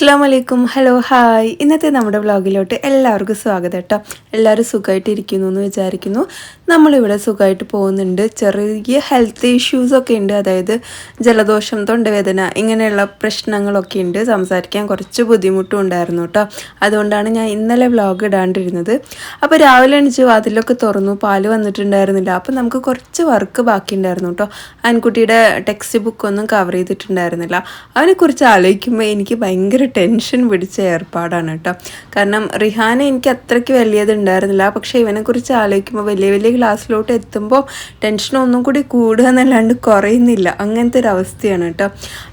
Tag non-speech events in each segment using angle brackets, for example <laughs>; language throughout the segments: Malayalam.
അസ്സാം വലൈക്കും ഹലോ ഹായ്. ഇന്നത്തെ നമ്മുടെ വ്ളോഗിലോട്ട് എല്ലാവർക്കും സ്വാഗതം കേട്ടോ. എല്ലാവരും സുഖമായിട്ട് ഇരിക്കുന്നു എന്ന് വിചാരിക്കുന്നു. നമ്മളിവിടെ സുഖമായിട്ട് പോകുന്നുണ്ട്. ചെറിയ ഹെൽത്ത് ഇഷ്യൂസൊക്കെ ഉണ്ട്. അതായത് ജലദോഷം തൊണ്ടവേദന ഇങ്ങനെയുള്ള പ്രശ്നങ്ങളൊക്കെ ഉണ്ട്. സംസാരിക്കാൻ കുറച്ച് ബുദ്ധിമുട്ടും ഉണ്ടായിരുന്നു കേട്ടോ. അതുകൊണ്ടാണ് ഞാൻ ഇന്നലെ വ്ളോഗ് ഇടാണ്ടിരുന്നത്. അപ്പോൾ രാവിലെ എണിച്ച് വാതിലൊക്കെ തുറന്നു. പാൽ വന്നിട്ടുണ്ടായിരുന്നില്ല. അപ്പോൾ നമുക്ക് കുറച്ച് വർക്ക് ബാക്കി ഉണ്ടായിരുന്നു കേട്ടോ. ആൻകുട്ടിയുടെ ടെക്സ്റ്റ് ബുക്കൊന്നും കവർ ചെയ്തിട്ടുണ്ടായിരുന്നില്ല. അവനെക്കുറിച്ച് ആലോചിക്കുമ്പോൾ എനിക്ക് ഭയങ്കര ടെൻഷൻ പിടിച്ച ഏർപ്പാടാണ് കേട്ടോ കാരണം റിഹാന എനിക്ക് അത്രയ്ക്ക് വലിയതുണ്ടായിരുന്നില്ല പക്ഷേ ഇവനെക്കുറിച്ച് ആലോചിക്കുമ്പോൾ വലിയ വലിയ ക്ലാസ്സിലോട്ട് എത്തുമ്പോൾ ടെൻഷൻ ഒന്നും കൂടി കൂടുക എന്നല്ലാണ്ട് കുറയുന്നില്ല. അങ്ങനത്തെ ഒരു അവസ്ഥയാണ് കേട്ടോ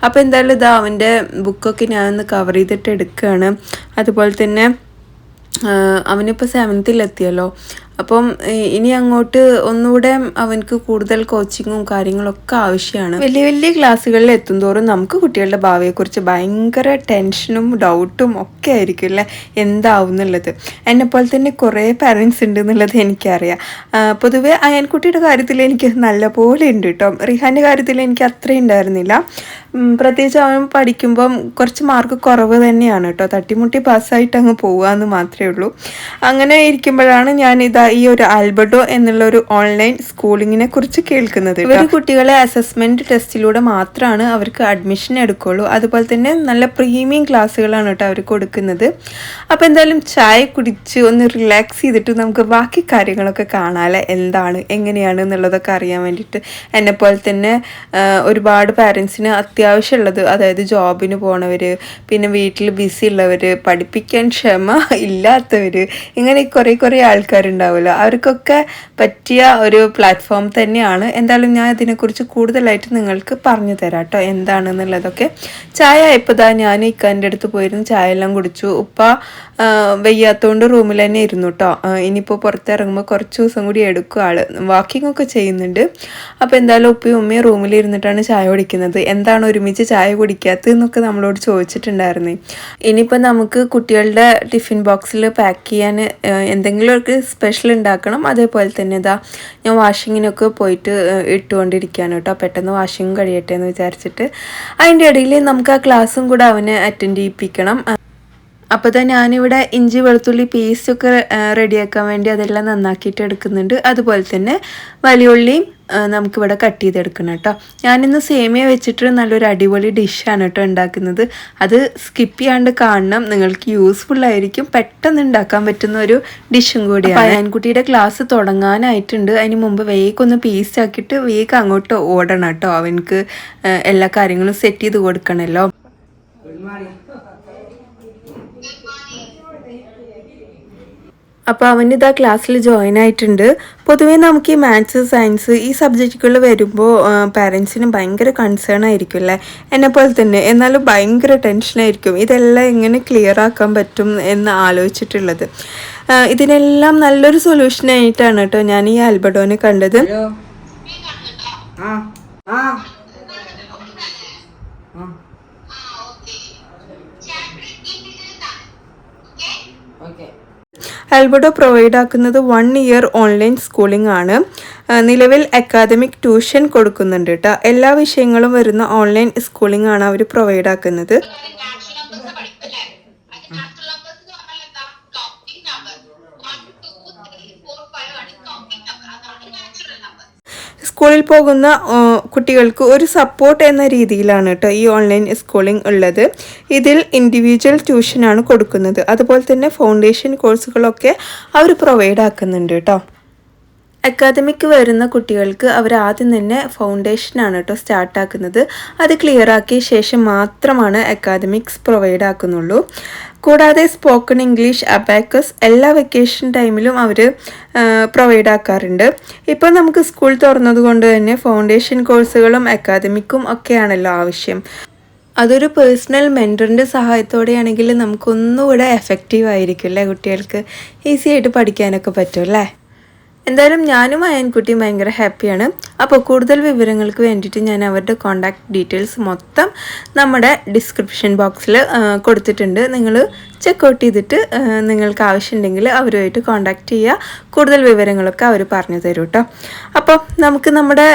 അപ്പോൾ എന്തായാലും ഇതാ അവന്റെ ബുക്കൊക്കെ ഞാനൊന്ന് കവർ ചെയ്തിട്ട് എടുക്കുകയാണ് അതുപോലെ തന്നെ അവനിപ്പോൾ സെവൻത്തിലെത്തിയല്ലോ അപ്പം ഇനി അങ്ങോട്ട് ഒന്നുകൂടെ അവനക്ക് കൂടുതൽ കോച്ചിങ്ങും കാര്യങ്ങളൊക്കെ ആവശ്യമാണ്. വലിയ വലിയ ക്ലാസ്സുകളിൽ എത്തുന്തോറും നമുക്ക് കുട്ടികളുടെ ഭാവിയെക്കുറിച്ച് ഭയങ്കര ടെൻഷനും ഡൗട്ടും ഒക്കെ ആയിരിക്കും അല്ലേ? എന്താവും എന്നുള്ളത്. എന്നെപ്പോലെ തന്നെ കുറേ പാരൻസ് ഉണ്ട് എന്നുള്ളത് എനിക്കറിയാം. പൊതുവേ അയൻകുട്ടിയുടെ കാര്യത്തിൽ എനിക്ക് നല്ല പോലെ ഉണ്ട് കേട്ടോ റിഹാന്റെ കാര്യത്തിൽ എനിക്ക് അത്രയും ഉണ്ടായിരുന്നില്ല. പ്രത്യേകിച്ച് അവൻ പഠിക്കുമ്പം കുറച്ച് മാർക്ക് കുറവ് തന്നെയാണ് കേട്ടോ തട്ടിമുട്ടി പാസ്സായിട്ട് അങ്ങ് പോകാമെന്ന് മാത്രമേ ഉള്ളൂ. അങ്ങനെ ഇരിക്കുമ്പോഴാണ് ഞാൻ ഇതാ ഈ ഒരു ആൽബർട്ടോ എന്നുള്ള ഒരു ഓൺലൈൻ സ്കൂളിങ്ങിനെ കുറിച്ച് കേൾക്കുന്നത് ഇവർ കുട്ടികളെ അസസ്മെന്റ് ടെസ്റ്റിലൂടെ മാത്രമാണ് അവർക്ക് അഡ്മിഷൻ എടുക്കുള്ളൂ. അതുപോലെ തന്നെ നല്ല പ്രീമിയം ക്ലാസ്സുകളാണ് കേട്ടോ അവർ കൊടുക്കുന്നത്. അപ്പോൾ എന്തായാലും ചായ കുടിച്ച് ഒന്ന് റിലാക്സ് ചെയ്തിട്ട് നമുക്ക് ബാക്കി കാര്യങ്ങളൊക്കെ കാണാമല്ലേ എന്താണ് എങ്ങനെയാണ് എന്നുള്ളതൊക്കെ അറിയാൻ വേണ്ടിയിട്ട്. എന്നെ പോലെ തന്നെ ഒരുപാട് പാരൻസിന് അത്യാവശ്യമുള്ളത് അതായത് ജോബിന് പോണവര് പിന്നെ വീട്ടിൽ ബിസി ഉള്ളവര് പഠിപ്പിക്കാൻ ക്ഷമ ഇല്ലാത്തവര് ഇങ്ങനെ കുറേ കുറേ ആൾക്കാരുണ്ടാവുമല്ലോ അവർക്കൊക്കെ പറ്റിയ ഒരു പ്ലാറ്റ്ഫോം തന്നെയാണ്. എന്തായാലും ഞാൻ ഇതിനെക്കുറിച്ച് കൂടുതലായിട്ട് നിങ്ങൾക്ക് പറഞ്ഞു തരാം കേട്ടോ. എന്താണെന്നുള്ളതൊക്കെ. ചായ ഇപ്പോൾ ഞാൻ ഇക്കാന്റെ അടുത്ത് പോയിരുന്നു. ചായ എല്ലാം കുടിച്ചു. ഉപ്പ ആ, വയ്യാത്തോണ്ട് റൂമിൽ തന്നെ ഇരുന്നു കേട്ടോ ഇനിയിപ്പോൾ പുറത്തിറങ്ങുമ്പോൾ കുറച്ച് ദിവസം കൂടി എടുക്കും വാക്കിംഗ് ഒക്കെ ചെയ്യുന്നുണ്ട്. അപ്പോൾ എന്തായാലും ഉപ്പയും ഉമ്മയും റൂമിൽ ഇരുന്നിട്ടാണ് ചായ കുടിക്കുന്നത്. എന്താണ് ഒരുമിച്ച് ചായ കുടിക്കാത്തത് എന്നൊക്കെ നമ്മളോട് ചോദിച്ചിട്ടുണ്ടായിരുന്നു. ഇനിയിപ്പോൾ നമുക്ക് കുട്ടികളുടെ ടിഫിൻ ബോക്സിൽ പാക്ക് ചെയ്യാൻ എന്തെങ്കിലും എന്തെങ്കിലുമൊക്കെ സ്പെഷ്യൽ ഉണ്ടാക്കണം. അതേപോലെ തന്നെ ഇതാ ഞാൻ വാഷിങ്ങിനൊക്കെ പോയിട്ട് ഇട്ടുകൊണ്ടിരിക്കുകയാണ് കേട്ടോ പെട്ടെന്ന് വാഷിങ് കഴിയട്ടെ എന്ന് വിചാരിച്ചിട്ട്. അതിന്റെ ഇടയിൽ നമുക്ക് ആ ക്ലാസ്സും കൂടെ അവനെ അറ്റൻഡ് ചെയ്യിപ്പിക്കണം. അപ്പോൾ തന്നെ ഞാനിവിടെ ഇഞ്ചി വെളുത്തുള്ളി പേസ്റ്റൊക്കെ റെഡിയാക്കാൻ വേണ്ടി അതെല്ലാം നന്നാക്കിയിട്ട് എടുക്കുന്നുണ്ട്. അതുപോലെ തന്നെ വലിയുള്ളിയും നമുക്കിവിടെ കട്ട് ചെയ്തെടുക്കണം കേട്ടോ. ഞാനിന്ന് സേമിയ വെച്ചിട്ട് നല്ലൊരു അടിപൊളി ഡിഷാണ് കേട്ടോ ഉണ്ടാക്കുന്നത്. അത് സ്കിപ്പ് ചെയ്യാണ്ട് കാണണം. നിങ്ങൾക്ക് യൂസ്ഫുൾ ആയിരിക്കും. പെട്ടെന്ന് ഉണ്ടാക്കാൻ പറ്റുന്ന ഒരു ഡിഷും കൂടിയാണ്. ആൻകുട്ടിയുടെ ക്ലാസ് തുടങ്ങാനായിട്ടുണ്ട്. അതിന് മുമ്പ് വേഗം ഒന്ന് പീസ് ആക്കിയിട്ട് വേഗം അങ്ങോട്ട് ഓടണം കേട്ടോ. അവനക്ക് എല്ലാ കാര്യങ്ങളും സെറ്റ് ചെയ്ത് കൊടുക്കണമല്ലോ അപ്പോൾ അവൻ ഇതാ ക്ലാസ്സിൽ ജോയിൻ ആയിട്ടുണ്ട്. പൊതുവേ നമുക്ക് ഈ മാത്സ് സയൻസ് ഈ സബ്ജക്റ്റുകൾ വരുമ്പോൾ പാരൻസിന് ഭയങ്കര കൺസേൺ ആയിരിക്കും അല്ലേ? എന്നെ പോലെ തന്നെ. എന്നാലും ഭയങ്കര ടെൻഷനായിരിക്കും ഇതെല്ലാം എങ്ങനെ ക്ലിയർ ആക്കാൻ പറ്റും എന്ന് ആലോചിച്ചിട്ടുള്ളത്. ഇതിനെല്ലാം നല്ലൊരു സൊല്യൂഷൻ ആയിട്ടാണ് കേട്ടോ ഞാൻ ഈ ആൽബർട്ടോനെ കണ്ടത്. ഓക്കെ. ആൽബർട്ടോ പ്രൊവൈഡ് ആക്കുന്നത് വൺ ഇയർ ഓൺലൈൻ സ്കൂളിംഗ് ആണ്. നിലവിൽ അക്കാദമിക് ട്യൂഷൻ കൊടുക്കുന്നുണ്ട് കേട്ടോ എല്ലാ വിഷയങ്ങളും വരുന്ന ഓൺലൈൻ സ്കൂളിംഗ് ആണ് അവർ പ്രൊവൈഡ് ആക്കുന്നത്. സ്കൂളിൽ പോകുന്ന കുട്ടികൾക്ക് ഒരു സപ്പോർട്ട് എന്ന രീതിയിലാണ് കേട്ടോ ഈ ഓൺലൈൻ സ്കൂളിംഗ് ഉള്ളത്. ഇതിൽ ഇൻഡിവിജ്വൽ ട്യൂഷനാണ് കൊടുക്കുന്നത്. അതുപോലെ തന്നെ ഫൗണ്ടേഷൻ കോഴ്സുകളൊക്കെ അവർ പ്രൊവൈഡ് ആക്കുന്നുണ്ട് കേട്ടോ അക്കാദമിക് വരുന്ന കുട്ടികൾക്ക് അവർ ആദ്യം തന്നെ ഫൗണ്ടേഷനാണ് കേട്ടോ സ്റ്റാർട്ടാക്കുന്നത് അത് ക്ലിയർ ആക്കിയ ശേഷം മാത്രമാണ് അക്കാദമിക്സ് പ്രൊവൈഡ് ആക്കുന്നുള്ളൂ. കൂടാതെ സ്പോക്കൺ ഇംഗ്ലീഷ് അബാക്കസ് എല്ലാ വെക്കേഷൻ ടൈമിലും അവർ പ്രൊവൈഡ് ആക്കാറുണ്ട്. ഇപ്പോൾ നമുക്ക് സ്കൂൾ തുറന്നതുകൊണ്ട് തന്നെ ഫൗണ്ടേഷൻ കോഴ്സുകളും അക്കാദമിക്കും ഒക്കെയാണല്ലോ ആവശ്യം. അതൊരു പേഴ്സണൽ മെന്ററിന്റെ സഹായത്തോടെയാണെങ്കിൽ നമുക്കൊന്നുകൂടെ എഫക്റ്റീവ് ആയിരിക്കും അല്ലേ കുട്ടികൾക്ക്? ഈസി ആയിട്ട് പഠിക്കാനൊക്കെ പറ്റും അല്ലേ എന്തായാലും ഞാനും അയൻകുട്ടിയും ഭയങ്കര ഹാപ്പിയാണ്. അപ്പോൾ കൂടുതൽ വിവരങ്ങൾക്ക് വേണ്ടിയിട്ട് ഞാൻ അവരുടെ കോൺടാക്ട് ഡീറ്റെയിൽസ് മൊത്തം നമ്മുടെ ഡിസ്ക്രിപ്ഷൻ ബോക്സിൽ കൊടുത്തിട്ടുണ്ട്. നിങ്ങൾ ചെക്കൗട്ട് ചെയ്തിട്ട് നിങ്ങൾക്ക് ആവശ്യമുണ്ടെങ്കിൽ അവരുമായിട്ട് കോൺടാക്റ്റ് ചെയ്യുക. കൂടുതൽ വിവരങ്ങളൊക്കെ അവർ പറഞ്ഞു തരും കേട്ടോ. അപ്പോൾ നമുക്ക് നമ്മുടെ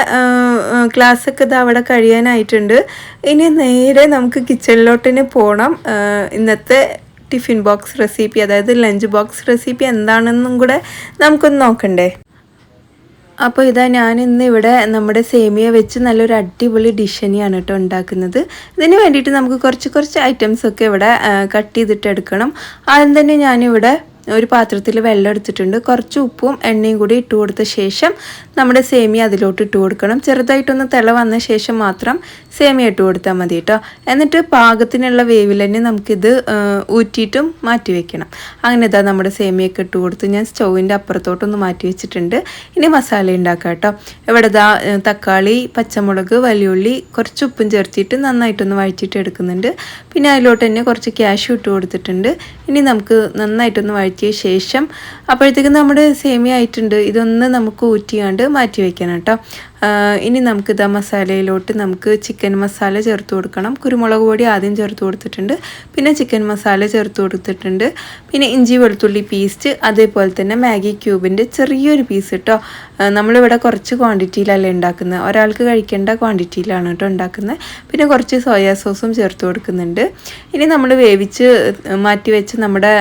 ക്ലാസ്സൊക്കെ ഇത് അവിടെ കഴിയാനായിട്ടുണ്ട്. ഇനി നേരെ നമുക്ക് കിച്ചണിലോട്ടിന് പോകണം ഇന്നത്തെ ടിഫിൻ ബോക്സ് റെസിപ്പി അതായത് ലഞ്ച് ബോക്സ് റെസിപ്പി എന്താണെന്നും കൂടെ നമുക്കൊന്ന് നോക്കണ്ടേ? അപ്പോൾ ഇതാ ഞാൻ ഇന്ന് ഇവിടെ നമ്മുടെ സേമിയ വെച്ച് നല്ലൊരു അടിപൊളി ഡിഷ് തന്നെയാണ് കേട്ടോ ഉണ്ടാക്കുന്നത്. ഇതിന് വേണ്ടിയിട്ട് നമുക്ക് കുറച്ച് കുറച്ച് ഐറ്റംസ് ഒക്കെ ഇവിടെ കട്ട് ചെയ്തിട്ട് എടുക്കണം ആദ്യം തന്നെ ഞാനിവിടെ ഒരു പാത്രത്തിൽ വെള്ളം എടുത്തിട്ടുണ്ട്. കുറച്ച് ഉപ്പും എണ്ണയും കൂടി ഇട്ട് കൊടുത്ത ശേഷം നമ്മുടെ സേമിയ അതിലോട്ട് ഇട്ട് കൊടുക്കണം. ചെറുതായിട്ടൊന്ന് തിള വന്ന ശേഷം മാത്രം സേമിയ ഇട്ട് കൊടുത്താൽ മതി കേട്ടോ എന്നിട്ട് പാകത്തിനുള്ള വേവിൽ തന്നെ നമുക്കിത് ഊറ്റിയിട്ടും മാറ്റി വെക്കണം. അങ്ങനെ ഇതാ നമ്മുടെ സേമിയൊക്കെ ഇട്ട് കൊടുത്ത് ഞാൻ സ്റ്റൗവിന്റെ അപ്പുറത്തോട്ടൊന്ന് മാറ്റി വെച്ചിട്ടുണ്ട്. ഇനി മസാല ഉണ്ടാക്കാം കേട്ടോ ഇവിടെ ഇതാ തക്കാളി പച്ചമുളക് വലിയുള്ളി കുറച്ച് ഉപ്പും ചേർത്തിട്ട് നന്നായിട്ടൊന്ന് വഴിച്ചിട്ട് എടുക്കുന്നുണ്ട്. പിന്നെ അതിലോട്ട് തന്നെ കുറച്ച് ക്യാഷ് ഇട്ട് കൊടുത്തിട്ടുണ്ട്. ഇനി നമുക്ക് നന്നായിട്ടൊന്ന് വഴറ്റിയ ശേഷം അപ്പോഴത്തേക്കും നമ്മുടെ സേമിയ ആയിട്ടുണ്ട്. ഇതൊന്ന് നമുക്ക് ഊറ്റിയാണ്ട് മാറ്റി വയ്ക്കണം കേട്ടോ. ഇനി നമുക്ക് ഇതാ മസാലയിലോട്ട് നമുക്ക് ചിക്കൻ മസാല ചേർത്ത് കൊടുക്കണം. കുരുമുളക് പൊടി ആദ്യം ചേർത്ത് കൊടുത്തിട്ടുണ്ട്. പിന്നെ ചിക്കൻ മസാല ചേർത്ത് കൊടുത്തിട്ടുണ്ട്. പിന്നെ ഇഞ്ചി വെളുത്തുള്ളി പേസ്റ്റ് അതേപോലെ തന്നെ മാഗി ക്യൂബിന്റെ ചെറിയൊരു പീസ് കേട്ടോ നമ്മളിവിടെ കുറച്ച് ക്വാണ്ടിറ്റിയിലല്ലേ ഉണ്ടാക്കുന്നത്. ഒരാൾക്ക് കഴിക്കേണ്ട ക്വാണ്ടിറ്റിയിലാണ് കേട്ടോ ഉണ്ടാക്കുന്നത്. പിന്നെ കുറച്ച് സോയാ സോസും ചേർത്ത് കൊടുക്കുന്നുണ്ട്. ഇനി നമ്മൾ വേവിച്ച് മാറ്റി വെച്ച് നമ്മുടെ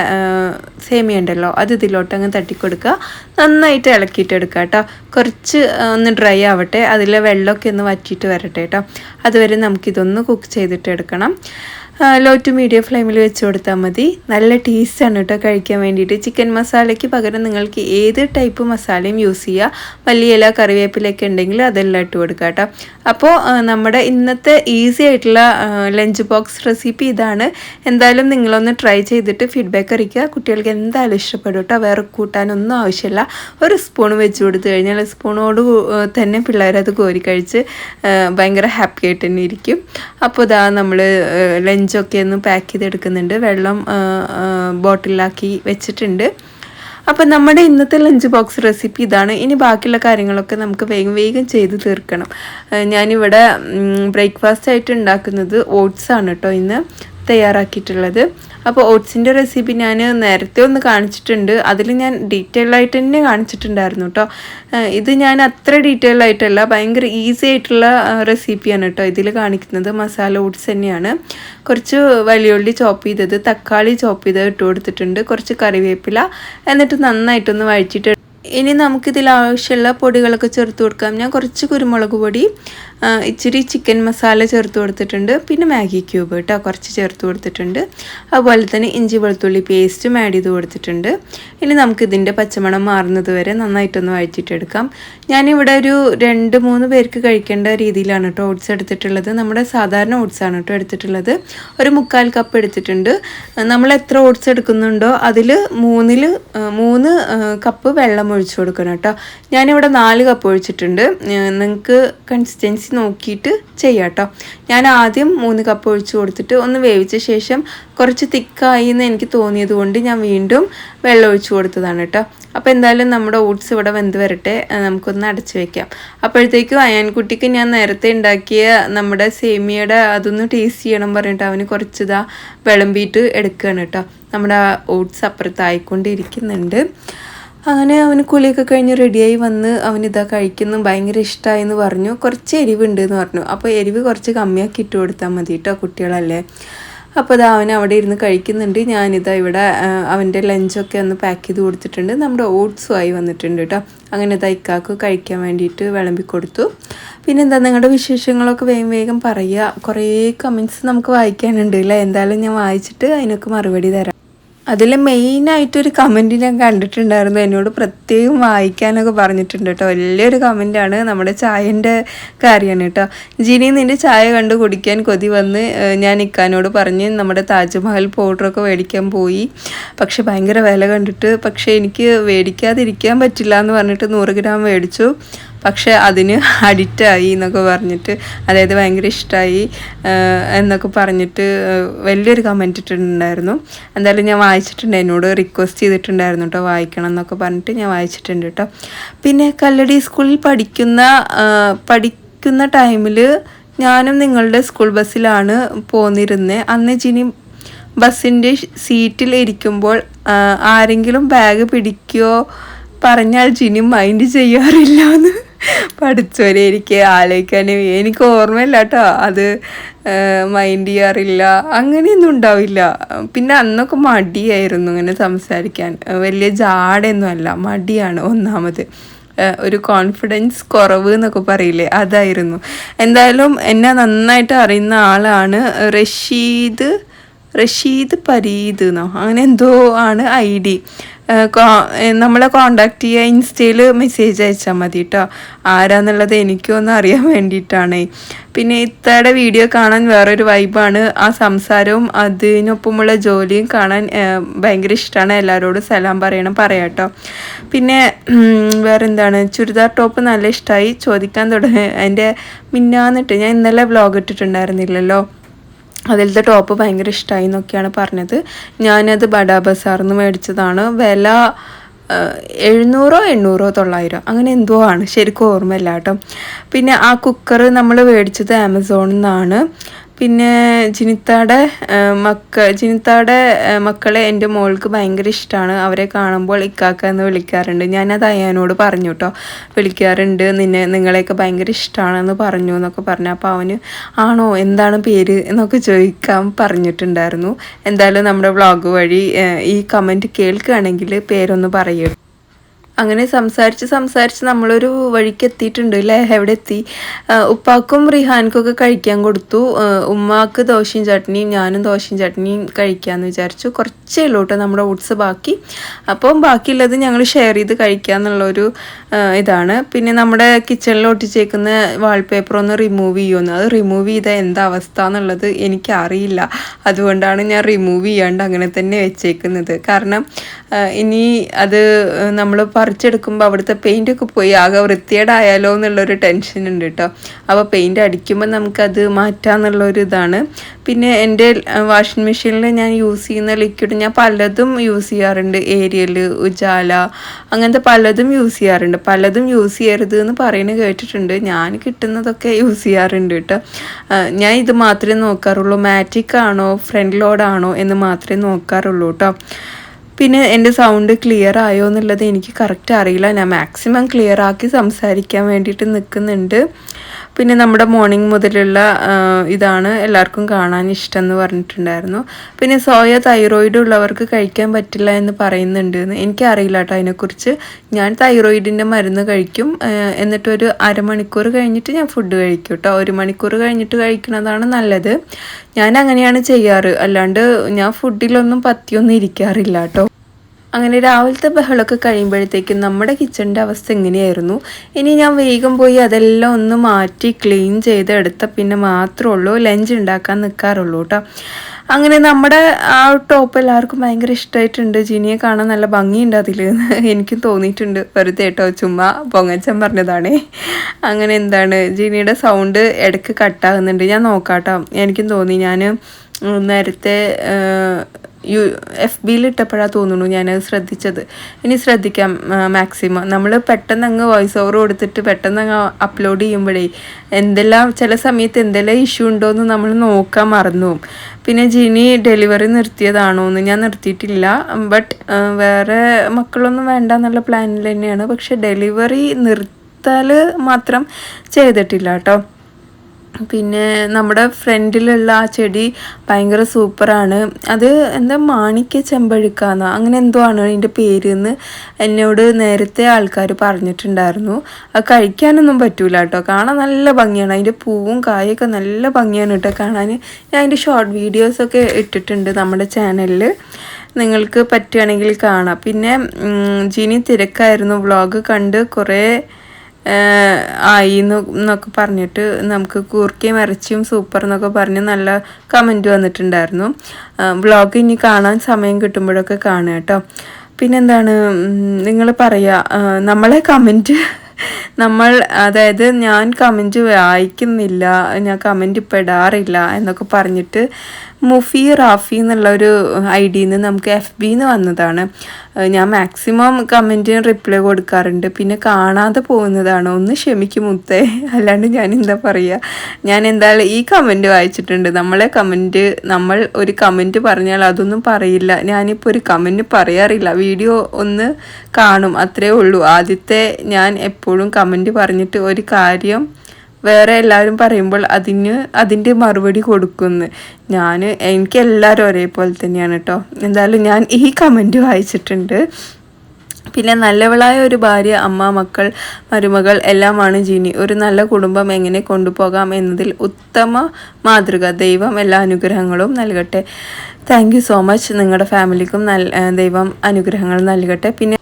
സേമിയ ഉണ്ടല്ലോ അത് ഇതിലോട്ടങ്ങ് തട്ടിക്കൊടുക്കുക. നന്നായിട്ട് ഇളക്കിയിട്ടെടുക്കുക കേട്ടോ കുറച്ച് ഒന്ന് ഡ്രൈ ആവട്ടെ. അതിലെ വെള്ളമൊക്കെ ഒന്ന് വറ്റിയിട്ട് വരട്ടെ കേട്ടോ അതുവരെ നമുക്കിതൊന്ന് കുക്ക് ചെയ്തിട്ട് എടുക്കണം ലോ ടു മീഡിയം ഫ്ലെയിമിൽ വെച്ച് കൊടുത്താൽ മതി. നല്ല ടേസ്റ്റാണ് കേട്ടോ കഴിക്കാൻ വേണ്ടിയിട്ട്. ചിക്കൻ മസാലയ്ക്ക് പകരം നിങ്ങൾക്ക് ഏത് ടൈപ്പ് മസാലയും യൂസ് ചെയ്യുക വലിയ ഇല കറിവേപ്പിലൊക്കെ ഉണ്ടെങ്കിൽ അതെല്ലാം ഇട്ട് കൊടുക്കുക കേട്ടോ അപ്പോൾ നമ്മുടെ ഇന്നത്തെ ഈസി ആയിട്ടുള്ള ലഞ്ച് ബോക്സ് റെസിപ്പി ഇതാണ്. എന്തായാലും നിങ്ങളൊന്ന് ട്രൈ ചെയ്തിട്ട് ഫീഡ്ബാക്ക് അറിയിക്കുക. കുട്ടികൾക്ക് എന്തായാലും ഇഷ്ടപ്പെടും കേട്ടോ വേറെ കൂട്ടാനൊന്നും ആവശ്യമില്ല. ഒരു സ്പൂൺ വെച്ച് കൊടുത്തു കഴിഞ്ഞാൽ സ്പൂണോട് തന്നെ പിള്ളേരത് കോരി കഴിച്ച് ഭയങ്കര ഹാപ്പി ആയിട്ട് തന്നെ ഇരിക്കും. അപ്പോൾ ഇതാ നമ്മൾ ലഞ്ചൊക്കെ ഒന്ന് പാക്ക് ചെയ്തെടുക്കുന്നുണ്ട്. വെള്ളം ബോട്ടിലാക്കി വെച്ചിട്ടുണ്ട്. അപ്പം നമ്മുടെ ഇന്നത്തെ ലഞ്ച് ബോക്സ് റെസിപ്പി ഇതാണ്. ഇനി ബാക്കിയുള്ള കാര്യങ്ങളൊക്കെ നമുക്ക് വേഗം വേഗം ചെയ്ത് തീർക്കണം. ഞാനിവിടെ ബ്രേക്ക്ഫാസ്റ്റ് ആയിട്ട് ഉണ്ടാക്കുന്നത് ഓട്സ് ആണ് കേട്ടോ ഇന്ന്. തയ്യാറാക്കിയിട്ടുള്ളത്. അപ്പോൾ ഓട്സിന്റെ റെസിപ്പി ഞാൻ നേരത്തെ ഒന്ന് കാണിച്ചിട്ടുണ്ട്. അതിൽ ഞാൻ ഡീറ്റെയിൽ ആയിട്ട് തന്നെ കാണിച്ചിട്ടുണ്ടായിരുന്നു കേട്ടോ ഇത് ഞാൻ അത്ര ഡീറ്റെയിൽ ആയിട്ടല്ല ഭയങ്കര ഈസി ആയിട്ടുള്ള റെസിപ്പിയാണ് കേട്ടോ ഇതിൽ കാണിക്കുന്നത്. മസാല ഓട്സ് തന്നെയാണ്. കുറച്ച് വലിയുള്ളി ചോപ്പ് ചെയ്തത് തക്കാളി ചോപ്പ് ചെയ്തത് ഇട്ട് കൊടുത്തിട്ടുണ്ട്. കുറച്ച് കറിവേപ്പില എന്നിട്ട് നന്നായിട്ടൊന്ന് വഴിച്ചിട്ട് ഇനി നമുക്കിതിൽ ആവശ്യമുള്ള പൊടികളൊക്കെ ചേർത്ത് കൊടുക്കാം. ഞാൻ കുറച്ച് കുരുമുളക് പൊടി ഇച്ചിരി ചിക്കൻ മസാല ചേർത്ത് കൊടുത്തിട്ടുണ്ട്. പിന്നെ മാഗി ക്യൂബ് കേട്ടോ കുറച്ച് ചേർത്ത് കൊടുത്തിട്ടുണ്ട്. അതുപോലെ തന്നെ ഇഞ്ചി വെളുത്തുള്ളി പേസ്റ്റും ആഡ് ചെയ്ത് കൊടുത്തിട്ടുണ്ട്. ഇനി നമുക്ക് നമുക്കിതിന്റെ പച്ചമണം മാറുന്നത് വരെ നന്നായിട്ടൊന്ന് വഴിച്ചിട്ടെടുക്കാം ഞാനിവിടെ ഒരു രണ്ട് മൂന്ന് പേർക്ക് കഴിക്കേണ്ട രീതിയിലാണ് കേട്ടോ ഓട്സ് എടുത്തിട്ടുള്ളത്. നമ്മുടെ സാധാരണ ഓട്സാണ് കേട്ടോ എടുത്തിട്ടുള്ളത്. ഒരു മുക്കാൽ കപ്പ് എടുത്തിട്ടുണ്ട്. നമ്മൾ എത്ര ഓട്സ് എടുക്കുന്നുണ്ടോ അതിൽ മൂന്നിൽ മൂന്ന് കപ്പ് വെള്ളം ഒഴിച്ചു കൊടുക്കണം കേട്ടോ. ഞാനിവിടെ നാല് കപ്പ് ഒഴിച്ചിട്ടുണ്ട്. നിങ്ങൾക്ക് കൺസിസ്റ്റൻസി നോക്കിയിട്ട് ചെയ്യാം കേട്ടോ ഞാൻ ആദ്യം മൂന്ന് കപ്പ് ഒഴിച്ചു കൊടുത്തിട്ട് ഒന്ന് വേവിച്ച ശേഷം കുറച്ച് തിക്കായി എന്ന് എനിക്ക് തോന്നിയത് കൊണ്ട് ഞാൻ വീണ്ടും വെള്ളം ഒഴിച്ചു കൊടുത്തതാണ് കേട്ടോ അപ്പോൾ എന്തായാലും നമ്മുടെ ഓട്സ് ഇവിടെ വെന്ത് വരട്ടെ. നമുക്കൊന്ന് അടച്ചു വെക്കാം. അപ്പോഴത്തേക്കും അയാൻകുട്ടിക്ക് ഞാൻ നേരത്തെ ഉണ്ടാക്കിയ നമ്മുടെ സേമിയയുടെ അതൊന്ന് ടേസ്റ്റ് ചെയ്യണം പറഞ്ഞിട്ട് അവന് കുറച്ചിതാ വിളമ്പിയിട്ട് എടുക്കുകയാണ് കേട്ടോ നമ്മുടെ ഓട്സ് അപ്പുറത്തായിക്കൊണ്ടിരിക്കുന്നുണ്ട്. അങ്ങനെ അവന് കുളിയൊക്കെ കഴിഞ്ഞ് റെഡിയായി വന്ന് അവൻ ഇതാ കഴിക്കുന്നു ഭയങ്കര ഇഷ്ടമായി എന്ന് പറഞ്ഞു. കുറച്ച് എരിവുണ്ട് എന്ന് പറഞ്ഞു. അപ്പോൾ എരിവ് കുറച്ച് കമ്മിയാക്കി ഇട്ട് കൊടുത്താൽ മതി കേട്ടോ കുട്ടികളല്ലേ. അപ്പോൾ അത് അവൻ അവിടെ ഇരുന്ന് കഴിക്കുന്നുണ്ട്. ഞാനിതാ ഇവിടെ അവന്റെ ലഞ്ചൊക്കെ ഒന്ന് പാക്ക് ചെയ്ത് കൊടുത്തിട്ടുണ്ട്. നമ്മുടെ ഓട്സും ആയി വന്നിട്ടുണ്ട് കേട്ടോ അങ്ങനെ ഇതാ ഇക്കാക്ക് കഴിക്കാൻ വേണ്ടിയിട്ട് വിളമ്പി കൊടുത്തു. പിന്നെ എന്താ നിങ്ങളുടെ വിശേഷങ്ങളൊക്കെ വേഗം വേഗം പറയുക. കുറേ കമന്റ്സ് നമുക്ക് വായിക്കാനുണ്ട് അല്ലേ എന്തായാലും ഞാൻ വായിച്ചിട്ട് അതിനൊക്കെ മറുപടി തരാം. അതിൽ മെയിനായിട്ടൊരു കമന്റ് ഞാൻ കണ്ടിട്ടുണ്ടായിരുന്നു. എന്നോട് പ്രത്യേകം വായിക്കാനൊക്കെ പറഞ്ഞിട്ടുണ്ട് കേട്ടോ. വലിയൊരു കമന്റാണ് നമ്മുടെ ചായന്റെ കാര്യമാണ് കേട്ടോ. ജിനി നിന്റെ ചായ കണ്ട് കുടിക്കാൻ കൊതി വന്ന് ഞാൻ ഇക്കാനോട് പറഞ്ഞ് നമ്മുടെ താജ്മഹൽ പൗഡറൊക്കെ മേടിക്കാൻ പോയി. പക്ഷെ ഭയങ്കര വില കണ്ടിട്ട് പക്ഷേ എനിക്ക് മേടിക്കാതിരിക്കാൻ പറ്റില്ല എന്ന് പറഞ്ഞിട്ട് നൂറ് ഗ്രാം മേടിച്ചു. പക്ഷെ അതിന് അഡിക്റ്റായി എന്നൊക്കെ പറഞ്ഞിട്ട് അതായത് ഭയങ്കര ഇഷ്ടമായി എന്നൊക്കെ പറഞ്ഞിട്ട് വലിയൊരു കമന്റ് ഇട്ടിട്ടുണ്ടായിരുന്നു. എന്തായാലും ഞാൻ വായിച്ചിട്ടുണ്ട് എന്നോട് റിക്വസ്റ്റ് ചെയ്തിട്ടുണ്ടായിരുന്നു കേട്ടോ വായിക്കണം എന്നൊക്കെ പറഞ്ഞിട്ട് ഞാൻ വായിച്ചിട്ടുണ്ട് കേട്ടോ പിന്നെ കല്ലടി സ്കൂളിൽ പഠിക്കുന്ന പഠിക്കുന്ന ടൈമിൽ ഞാനും നിങ്ങളുടെ സ്കൂൾ ബസ്സിലാണ് പോന്നിരുന്നത് അന്ന് ജിനി ബസ്സിന്റെ സീറ്റിൽ ഇരിക്കുമ്പോൾ ആരെങ്കിലും ബാഗ് പിടിക്കുകയോ പറഞ്ഞാൽ ജിനി മൈൻഡ് ചെയ്യാറില്ല എന്ന് പഠിച്ചവരെ എനിക്ക് ആലോചിക്കാൻ എനിക്ക് ഓർമ്മയില്ല കേട്ടോ. അത് മൈൻഡ് ചെയ്യാറില്ല. അങ്ങനെയൊന്നും ഉണ്ടാവില്ല. പിന്നെ അന്നൊക്കെ മടിയായിരുന്നു ഇങ്ങനെ സംസാരിക്കാൻ. വലിയ ജാടയൊന്നും അല്ല മടിയാണ് ഒന്നാമത്. ഒരു കോൺഫിഡൻസ് കുറവ് എന്നൊക്കെ പറയില്ലേ അതായിരുന്നു. എന്തായാലും എന്നെ നന്നായിട്ട് അറിയുന്ന ആളാണ് റഷീദ് റഷീദ് പരീദ് എന്നോ അങ്ങനെ എന്തോ ആണ് ഐ ഡി. നമ്മളെ കോണ്ടാക്ട് ചെയ്യുക ഇൻസ്റ്റയിൽ മെസ്സേജ് അയച്ചാൽ മതി കേട്ടോ ആരാന്നുള്ളത് എനിക്കൊന്ന് അറിയാൻ വേണ്ടിയിട്ടാണ് പിന്നെ ഇത്തയുടെ വീഡിയോ കാണാൻ വേറൊരു വൈബാണ് ആ സംസാരവും അതിനൊപ്പമുള്ള ജോലിയും കാണാൻ ഭയങ്കര ഇഷ്ടമാണ് എല്ലാവരോടും സലാം പറയണം പറയാം കേട്ടോ പിന്നെ വേറെ വേറെന്താണ്? ചുരിദാർ ടോപ്പ് നല്ല ഇഷ്ടമായി ചോദിക്കാൻ തുടങ്ങി. എന്റെ മിന്നാന്നിട്ട് ഞാൻ ഇന്നലെ വ്ലോഗ് ഇട്ടിട്ടുണ്ടായിരുന്നില്ലല്ലോ. അതിലത്തെ ടോപ്പ് ഭയങ്കര ഇഷ്ടമായി എന്നൊക്കെയാണ് പറഞ്ഞത്. ഞാനത് ബഡാ ബസാറിൽ നിന്ന് മേടിച്ചതാണ്. വില എഴുന്നൂറോ എണ്ണൂറോ തൊള്ളായിരോ. അങ്ങനെ എന്തോ ആണ്. ശരിക്കും ഓർമ്മയില്ല കേട്ടോ. പിന്നെ ആ കുക്കർ നമ്മൾ മേടിച്ചത് ആമസോണിൽ നിന്നാണ് പിന്നെ ജിനിത്താടെ മക്ക ജിനിത്താടെ മക്കളെ എന്റെ മോൾക്ക് ഭയങ്കര ഇഷ്ടമാണ് അവരെ കാണുമ്പോൾ ഇക്കാക്ക എന്ന് വിളിക്കാറുണ്ട്. ഞാനത് അയ്യാനോട് പറഞ്ഞു കേട്ടോ വിളിക്കാറുണ്ട്. നിന്നെ നിങ്ങളെയൊക്കെ ഭയങ്കര ഇഷ്ടമാണെന്ന് പറഞ്ഞു എന്നൊക്കെ പറഞ്ഞു. അപ്പോൾ അവന് ആണോ? എന്താണ് പേര്? എന്നൊക്കെ ചോദിക്കാൻ പറഞ്ഞിട്ടുണ്ടായിരുന്നു. എന്തായാലും നമ്മുടെ വ്ളോഗ് വഴി ഈ കമന്റ് കേൾക്കുകയാണെങ്കിൽ പേരൊന്ന് പറയൂ. അങ്ങനെ സംസാരിച്ച് സംസാരിച്ച് നമ്മളൊരു വഴിക്ക് എത്തിയിട്ടുണ്ട് അല്ലേ എവിടെ എത്തി ഉപ്പാക്കും റിഹാൻക്കും ഒക്കെ കഴിക്കാൻ കൊടുത്തു. ഉമ്മാക്ക് ദോശയും ചട്നിയും ഞാനും ദോശയും ചട്നിയും കഴിക്കാമെന്ന് വിചാരിച്ചു. കുറച്ചേ ഉള്ളൂ നമ്മുടെ ഓട്സ് ബാക്കി. അപ്പം ബാക്കിയുള്ളത് ഞങ്ങൾ ഷെയർ ചെയ്ത് കഴിക്കാമെന്നുള്ളൊരു ഇതാണ്. പിന്നെ നമ്മുടെ കിച്ചണിൽ ഒട്ടിച്ചേക്കുന്ന വാൾപേപ്പർ ഒന്ന് റിമൂവ് ചെയ്യുമെന്ന് അത് റിമൂവ് ചെയ്ത എന്താ അവസ്ഥ എന്നുള്ളത് എനിക്കറിയില്ല. അതുകൊണ്ടാണ് ഞാൻ റിമൂവ് ചെയ്യാണ്ട് അങ്ങനെ തന്നെ വെച്ചേക്കുന്നത്. കാരണം ഇനി അത് നമ്മൾ പറിച്ചെടുക്കുമ്പോൾ അവിടുത്തെ പെയിന്റൊക്കെ പോയി. ആകെ വൃത്തികേടായാലോ എന്നുള്ളൊരു ടെൻഷൻ ഉണ്ട് കേട്ടോ അപ്പോൾ പെയിന്റ് അടിക്കുമ്പോൾ നമുക്കത് മാറ്റാമെന്നുള്ളൊരു ഇതാണ്. പിന്നെ എന്റെ വാഷിംഗ് മെഷീനിൽ ഞാൻ യൂസ് ചെയ്യുന്ന ലിക്വിഡ് ഞാൻ പലതും യൂസ് ചെയ്യാറുണ്ട്. ഏരിയൽ ഉജാല അങ്ങനത്തെ പലതും യൂസ് ചെയ്യാറുണ്ട്. പലതും യൂസ് ചെയ്യരുത് എന്ന് പറയുന്നത് കേട്ടിട്ടുണ്ട്. ഞാൻ കിട്ടുന്നതൊക്കെ യൂസ് ചെയ്യാറുണ്ട് കേട്ടോ ഞാൻ ഇത് മാത്രമേ നോക്കാറുള്ളൂ. മാറ്റിക് ആണോ? ഫ്രണ്ട് ലോഡാണോ എന്ന് മാത്രമേ നോക്കാറുള്ളൂ കേട്ടോ പിന്നെ എന്റെ സൗണ്ട് ക്ലിയർ ആയോ എന്നുള്ളത് എനിക്ക് കറക്റ്റ് അറിയില്ല. ഞാൻ മാക്സിമം ക്ലിയർ ആക്കി സംസാരിക്കാൻ വേണ്ടിയിട്ട് നിൽക്കുന്നുണ്ട് പിന്നെ നമ്മുടെ മോർണിംഗ് മുതലുള്ള ഇതാണ് എല്ലാവർക്കും കാണാൻ ഇഷ്ടം എന്ന് പറഞ്ഞിട്ടുണ്ടായിരുന്നു. പിന്നെ സോയ തൈറോയിഡ് ഉള്ളവർക്ക് കഴിക്കാൻ പറ്റില്ല എന്ന് പറയുന്നുണ്ട് എന്ന് എനിക്കറിയില്ല കേട്ടോ അതിനെക്കുറിച്ച്. ഞാൻ തൈറോയിഡിന്റെ മരുന്ന് കഴിക്കും ആ, എന്നിട്ടൊരു അരമണിക്കൂർ കഴിഞ്ഞിട്ട് ഞാൻ ഫുഡ് കഴിക്കും കേട്ടോ. ഒരു മണിക്കൂർ കഴിഞ്ഞിട്ട് കഴിക്കുന്നതാണ് നല്ലത്. ഞാൻ അങ്ങനെയാണ് ചെയ്യാറ്. അല്ലാണ്ട് ഞാൻ ഫുഡിലൊന്നും പറ്റിയൊന്നും ഇരിക്കാറില്ല കേട്ടോ. അങ്ങനെ രാവിലത്തെ ബഹളമൊക്കെ കഴിയുമ്പോഴത്തേക്കും നമ്മുടെ കിച്ചണിന്റെ അവസ്ഥ എങ്ങനെയായിരുന്നു? ഇനി ഞാൻ വേഗം പോയി അതെല്ലാം ഒന്ന് മാറ്റി ക്ലീൻ ചെയ്ത് എടുത്ത പിന്നെ മാത്രമേ ഉള്ളൂ ലഞ്ച് ഉണ്ടാക്കാൻ നിൽക്കാറുള്ളൂ കേട്ടോ. അങ്ങനെ നമ്മുടെ ആ ടോപ്പ് എല്ലാവർക്കും ഭയങ്കര ഇഷ്ടമായിട്ടുണ്ട് ജിനിയെ കാണാൻ നല്ല ഭംഗിയുണ്ട് അതിൽ എനിക്കും തോന്നിയിട്ടുണ്ട്. വെറുതെ കേട്ടോ ചുമ്മാ പൊങ്ങച്ചൻ പറഞ്ഞതാണേ. അങ്ങനെ എന്താണ് ജിനിയുടെ സൗണ്ട് ഇടയ്ക്ക് കട്ടാകുന്നുണ്ട് ഞാൻ നോക്കാം കേട്ടോ എനിക്കും തോന്നി ഞാൻ നേരത്തെ യു എഫ് ബിയിൽ ഇട്ടപ്പോഴാണ് തോന്നുന്നു ഞാനത് ശ്രദ്ധിച്ചത്. ഇനി ശ്രദ്ധിക്കാം മാക്സിമം. നമ്മൾ പെട്ടെന്ന് അങ്ങ് വോയിസ് ഓവർ കൊടുത്തിട്ട് പെട്ടെന്ന് അങ്ങ് അപ്ലോഡ് ചെയ്യുമ്പോഴേ എന്തെല്ലാം ചില സമയത്ത് എന്തെല്ലാം ഇഷ്യൂ ഉണ്ടോ എന്ന് നമ്മൾ നോക്കാൻ മറന്നു പിന്നെ ജിനി ഡെലിവറി നിർത്തിയതാണോ എന്ന് ഞാൻ നിർത്തിയിട്ടില്ല. ബട്ട് വേറെ മക്കളൊന്നും വേണ്ട എന്നുള്ള പ്ലാനിൽ തന്നെയാണ്. പക്ഷെ ഡെലിവറി നിർത്താൽ മാത്രം ചെയ്തിട്ടില്ല കേട്ടോ. പിന്നെ നമ്മുടെ ഫ്രണ്ടിലുള്ള ആ ചെടി ഭയങ്കര സൂപ്പറാണ്. അത് എന്താ മാണിക്യ ചെമ്പഴുക്കാന്നോ? അങ്ങനെ എന്തോ ആണ് അതിന്റെ പേര് എന്ന് എന്നോട് നേരത്തെ ആൾക്കാർ പറഞ്ഞിട്ടുണ്ടായിരുന്നു. അത് കഴിക്കാനൊന്നും പറ്റൂല കേട്ടോ. കാണാൻ നല്ല ഭംഗിയാണ്. അതിന്റെ പൂവും കായൊക്കെ നല്ല ഭംഗിയാണ് കേട്ടോ കാണാൻ. ഞാൻ അതിന്റെ ഷോർട്ട് വീഡിയോസൊക്കെ ഇട്ടിട്ടുണ്ട് നമ്മുടെ ചാനലിൽ നിങ്ങൾക്ക് പറ്റുകയാണെങ്കിൽ കാണാം. പിന്നെ ജിനി തിരക്കായിരുന്നു. വ്ളോഗ് കണ്ട് കുറേ ആയി എന്ന് എന്നൊക്കെ പറഞ്ഞിട്ട് നമുക്ക് കൂർക്കയും ഇറച്ചിയും സൂപ്പർ എന്നൊക്കെ പറഞ്ഞ് നല്ല കമന്റ് വന്നിട്ടുണ്ടായിരുന്നു. വ്ളോഗ് ഇനി കാണാൻ സമയം കിട്ടുമ്പോഴൊക്കെ കാണുക കേട്ടോ. പിന്നെന്താണ് നിങ്ങൾ പറയുക നമ്മളെ കമന്റ് നമ്മൾ അതായത് ഞാൻ കമന്റ് വായിക്കുന്നില്ല ഞാൻ കമന്റ് ഇപ്പം ഇടാറില്ല എന്നൊക്കെ പറഞ്ഞിട്ട് മുഫി റാഫി എന്നുള്ള ഒരു ഐ ഡിയിൽ നിന്ന് നമുക്ക് എഫ് ബിന്ന് വന്നതാണ്. ഞാൻ മാക്സിമം കമന്റിന് റിപ്ലൈ കൊടുക്കാറുണ്ട്. പിന്നെ കാണാതെ പോകുന്നതാണ്. ഒന്ന് ക്ഷമിക്കും മുത്തേ. <laughs> അല്ലാണ്ട് ഞാൻ എന്താ പറയുക ഞാൻ എന്തായാലും ഈ കമന്റ് വായിച്ചിട്ടുണ്ട്. നമ്മളെ കമന്റ് നമ്മൾ ഒരു കമന്റ് പറഞ്ഞാൽ അതൊന്നും പറയില്ല. ഞാനിപ്പോൾ ഒരു കമന്റ് പറയാറില്ല. വീഡിയോ ഒന്ന് കാണും. അത്രേ ഉള്ളൂ. ആദ്യത്തെ ഞാൻ എപ്പോഴും കമന്റ് പറഞ്ഞിട്ട് ഒരു കാര്യം വേറെ എല്ലാവരും പറയുമ്പോൾ അതിന് അതിന്റെ മറുപടി കൊടുക്കുന്നു. ഞാൻ എനിക്ക് എല്ലാവരും ഒരേപോലെ തന്നെയാണ് കേട്ടോ എന്തായാലും ഞാൻ ഈ കമന്റ് വായിച്ചിട്ടുണ്ട്. പിന്നെ നല്ലവളായ ഒരു ഭാര്യ അമ്മ മക്കൾ മരുമകൾ എല്ലാമാണ് ജിനി. ഒരു നല്ല കുടുംബം എങ്ങനെ കൊണ്ടുപോകാം എന്നതിൽ ഉത്തമ മാതൃക. ദൈവം എല്ലാ അനുഗ്രഹങ്ങളും നൽകട്ടെ. താങ്ക് സോ മച്ച് നിങ്ങളുടെ ഫാമിലിക്കും ദൈവം അനുഗ്രഹങ്ങൾ നൽകട്ടെ. പിന്നെ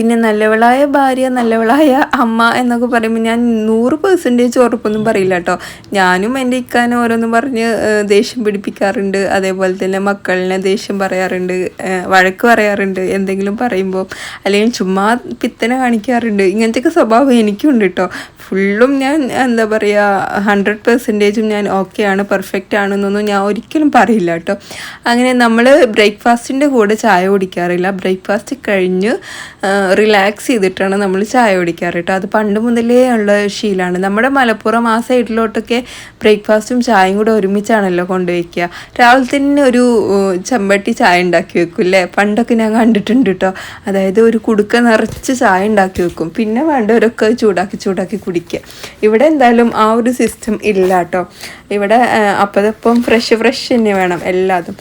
പിന്നെ നല്ലവളായ ഭാര്യ നല്ലവളായ അമ്മ എന്നൊക്കെ പറയുമ്പോൾ ഞാൻ നൂറ് പെർസെന്റേജ് ഉറപ്പൊന്നും പറയില്ല കേട്ടോ ഞാനും എന്റെ ഇക്കാനും ഓരോന്നും പറഞ്ഞ് ദേഷ്യം പിടിപ്പിക്കാറുണ്ട്. അതേപോലെ തന്നെ മക്കളിനെ ദേഷ്യം പറയാറുണ്ട് വഴക്ക് പറയാറുണ്ട് എന്തെങ്കിലും പറയുമ്പോൾ അല്ലെങ്കിൽ ചുമ്മാ പിത്തനെ കാണിക്കാറുണ്ട്. ഇങ്ങനത്തെയൊക്കെ സ്വഭാവം എനിക്കും ഉണ്ട് കേട്ടോ ഫുള്ളും ഞാൻ എന്താ പറയുക ഹൺഡ്രഡ് പെർസെന്റേജും ഞാൻ ഓക്കെ ആണ് പെർഫെക്റ്റ് ആണെന്നൊന്നും ഞാൻ ഒരിക്കലും പറയില്ല കേട്ടോ അങ്ങനെ നമ്മൾ ബ്രേക്ക്ഫാസ്റ്റിന്റെ കൂടെ ചായ കുടിക്കാറില്ല. ബ്രേക്ക്ഫാസ്റ്റ് കഴിഞ്ഞ് റിലാക്സ് ചെയ്തിട്ടാണ് നമ്മൾ ചായ കുടിക്കാറ് കേട്ടോ. അത് പണ്ട് മുതലേ ഉള്ള ശീലമാണ് നമ്മുടെ മലപ്പുറം ആ സൈഡിലോട്ടൊക്കെ ബ്രേക്ക്ഫാസ്റ്റും ചായയും കൂടെ ഒരുമിച്ചാണല്ലോ കൊണ്ടുവയ്ക്കുക. രാവിലെ തന്നെ ഒരു ചെമ്പട്ടി ചായ ഉണ്ടാക്കി വെക്കും അല്ലേ പണ്ടൊക്കെ ഞാൻ കണ്ടിട്ടുണ്ട് കേട്ടോ. അതായത് ഒരു കുടുക്ക നിറച്ച് ചായ ഉണ്ടാക്കി വെക്കും. പിന്നെ വേണ്ടവരൊക്കെ ചൂടാക്കി ചൂടാക്കി കുടിക്കുക. ഇവിടെ എന്തായാലും ആ ഒരു സിസ്റ്റം ഇല്ല കേട്ടോ. ഇവിടെ അപ്പതപ്പം ഫ്രഷ് ഫ്രഷ് തന്നെ വേണം എല്ലാതും.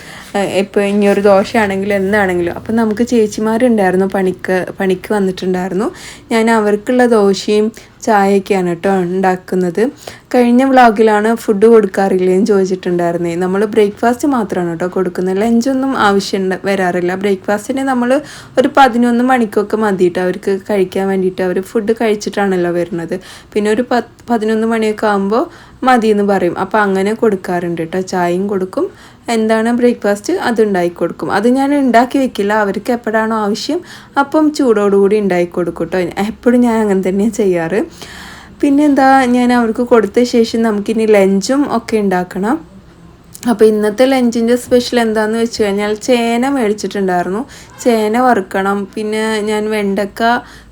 ഇപ്പോൾ ഇനി ഒരു ദോശയാണെങ്കിലും എന്താണെങ്കിലും. അപ്പം നമുക്ക് ചേച്ചിമാരുണ്ടായിരുന്നു പണിക്ക് പണിക്ക് വന്നിട്ടുണ്ടായിരുന്നു. ഞാൻ അവർക്കുള്ള ദോശയും ചായയൊക്കെയാണ് കേട്ടോ ഉണ്ടാക്കുന്നത്. കഴിഞ്ഞ വ്ളോഗിലാണ് ഫുഡ് കൊടുക്കാറില്ലേന്ന് ചോദിച്ചിട്ടുണ്ടായിരുന്നേ. നമ്മൾ ബ്രേക്ക്ഫാസ്റ്റ് മാത്രമാണ് കേട്ടോ കൊടുക്കുന്നത്. ലഞ്ചൊന്നും ആവശ്യം വരാറില്ല. ബ്രേക്ക്ഫാസ്റ്റിന് നമ്മൾ ഒരു പതിനൊന്ന് മണിക്കൊക്കെ മതിയിട്ട് അവർക്ക് കഴിക്കാൻ വേണ്ടിയിട്ട് അവർ ഫുഡ് കഴിച്ചിട്ടാണല്ലോ വരുന്നത്. പിന്നെ ഒരു പത്ത് പതിനൊന്ന് മണിയൊക്കെ ആകുമ്പോൾ മതിയെന്ന് പറയും. അപ്പോൾ അങ്ങനെ കൊടുക്കാറുണ്ട് കേട്ടോ. ചായയും കൊടുക്കും. എന്താണ് ബ്രേക്ക്ഫാസ്റ്റ്? അത് ഉണ്ടാക്കി കൊടുക്കും. അത് ഞാൻ ഉണ്ടാക്കി വെക്കില്ല. അവർക്ക് എപ്പോഴാണോ ആവശ്യം അപ്പം ചൂടോടുകൂടി ഉണ്ടാക്കി കൊടുക്കും കേട്ടോ എപ്പോഴും ഞാൻ അങ്ങനെ തന്നെയാണ് ചെയ്യാറ്. പിന്നെ എന്താ ഞാൻ അവർക്ക് കൊടുത്ത ശേഷം നമുക്കിനി ലഞ്ചും ഒക്കെ ഉണ്ടാക്കണം. അപ്പോൾ ഇന്നത്തെ ലഞ്ചിന്റെ സ്പെഷ്യൽ എന്താന്ന് വെച്ച് കഴിഞ്ഞാൽ ചേന മേടിച്ചിട്ടുണ്ടായിരുന്നു. ചേന വറുക്കണം. പിന്നെ ഞാൻ വെണ്ടക്ക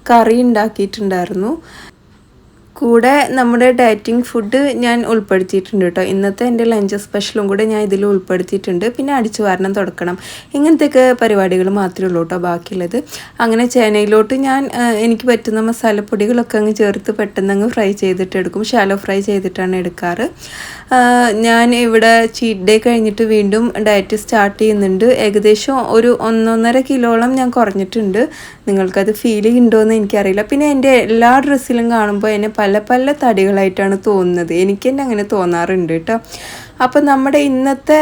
കറി ഉണ്ടാക്കിയിട്ടുണ്ടായിരുന്നു. കൂടെ നമ്മുടെ ഡയറ്റിംഗ് ഫുഡ് ഞാൻ ഉൾപ്പെടുത്തിയിട്ടുണ്ട് കേട്ടോ. ഇന്നത്തെ എന്റെ ലഞ്ച് സ്പെഷ്യലും കൂടെ ഞാൻ ഇതിൽ ഉൾപ്പെടുത്തിയിട്ടുണ്ട്. പിന്നെ അടിച്ചു വാരണം തുടക്കണം. ഇങ്ങനത്തെയൊക്കെ പരിപാടികൾ മാത്രമേ ഉള്ളൂ കേട്ടോ ബാക്കിയുള്ളത്. അങ്ങനെ ചേനയിലോട്ട് ഞാൻ എനിക്ക് പറ്റുന്ന മസാലപ്പൊടികളൊക്കെ അങ്ങ് ചേർത്ത് പെട്ടെന്ന് അങ്ങ് ഫ്രൈ ചെയ്തിട്ട് എടുക്കും. ഷാലോ ഫ്രൈ ചെയ്തിട്ടാണ് എടുക്കാറ്. ഞാൻ ഇവിടെ ചീറ്റ് ഡേ കഴിഞ്ഞിട്ട് വീണ്ടും ഡയറ്റ് സ്റ്റാർട്ട് ചെയ്യുന്നുണ്ട്. ഏകദേശം ഒരു ഒന്നൊന്നര കിലോളം ഞാൻ കുറഞ്ഞിട്ടുണ്ട്. നിങ്ങൾക്കത് ഫീൽ എന്ന് എനിക്കറിയില്ല. പിന്നെ എന്റെ എല്ലാ ഡ്രസ്സിലും കാണുമ്പോൾ എന്നെ പല പല തടികളായിട്ടാണ് തോന്നുന്നത്. എനിക്ക് തന്നെ അങ്ങനെ തോന്നാറുണ്ട് കേട്ടോ. അപ്പോൾ നമ്മുടെ ഇന്നത്തെ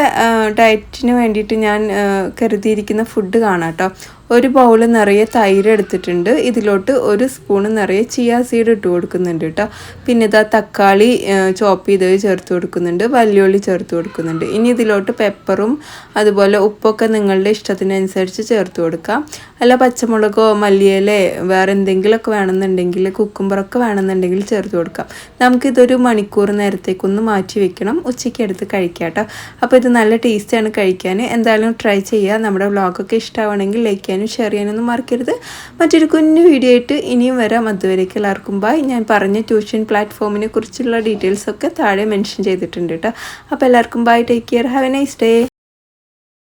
ഡയറ്റിന് വേണ്ടിയിട്ട് ഞാൻ കരുതിയിരിക്കുന്ന ഫുഡ് കാണാം കേട്ടോ. ഒരു ബൗൾ നിറയെ തൈര് എടുത്തിട്ടുണ്ട്. ഇതിലോട്ട് ഒരു സ്പൂൺ നിറയെ ചിയാ സീഡ് ഇട്ട് കൊടുക്കുന്നുണ്ട് കേട്ടോ. പിന്നെ ഇതാ തക്കാളി ചോപ്പ് ചെയ്ത് ചേർത്ത് കൊടുക്കുന്നുണ്ട്. വല്യുള്ളി ചേർത്ത് കൊടുക്കുന്നുണ്ട്. ഇനി ഇതിലോട്ട് പെപ്പറും അതുപോലെ ഉപ്പൊക്കെ നിങ്ങളുടെ ഇഷ്ടത്തിനനുസരിച്ച് ചേർത്ത് കൊടുക്കാം. അല്ല പച്ചമുളകോ മല്ലിയിലേ വേറെ എന്തെങ്കിലുമൊക്കെ വേണമെന്നുണ്ടെങ്കിൽ കുക്കുംബറൊക്കെ വേണമെന്നുണ്ടെങ്കിൽ ചേർത്ത് കൊടുക്കാം. നമുക്കിതൊരു മണിക്കൂർ നേരത്തേക്കൊന്ന് മാറ്റി വെക്കണം. ഉച്ചയ്ക്ക് എടുത്ത് കഴിക്കാം കേട്ടോ. അപ്പോൾ ഇത് നല്ല ടേസ്റ്റാണ് കഴിക്കാൻ. എന്തായാലും ട്രൈ ചെയ്യുക. നമ്മുടെ വ്ളോഗൊക്കെ ഇഷ്ടമാണെങ്കിൽ ലൈക്ക് ചെയ്യാനും ഷെയർ ചെയ്യാനൊന്നും മറക്കരുത്. മറ്റൊരു കുഞ്ഞു വീഡിയോ ആയിട്ട് ഇനിയും വരാം. അതുവരേക്ക് എല്ലാവർക്കും ബൈ ഞാൻ പറഞ്ഞ ട്യൂഷൻ പ്ലാറ്റ്ഫോമിനെ കുറിച്ചുള്ള ഡീറ്റെയിൽസ് ഒക്കെ താഴെ മെൻഷൻ ചെയ്തിട്ടുണ്ട് കേട്ടോ അപ്പോൾ എല്ലാവർക്കും bye take care have a nice day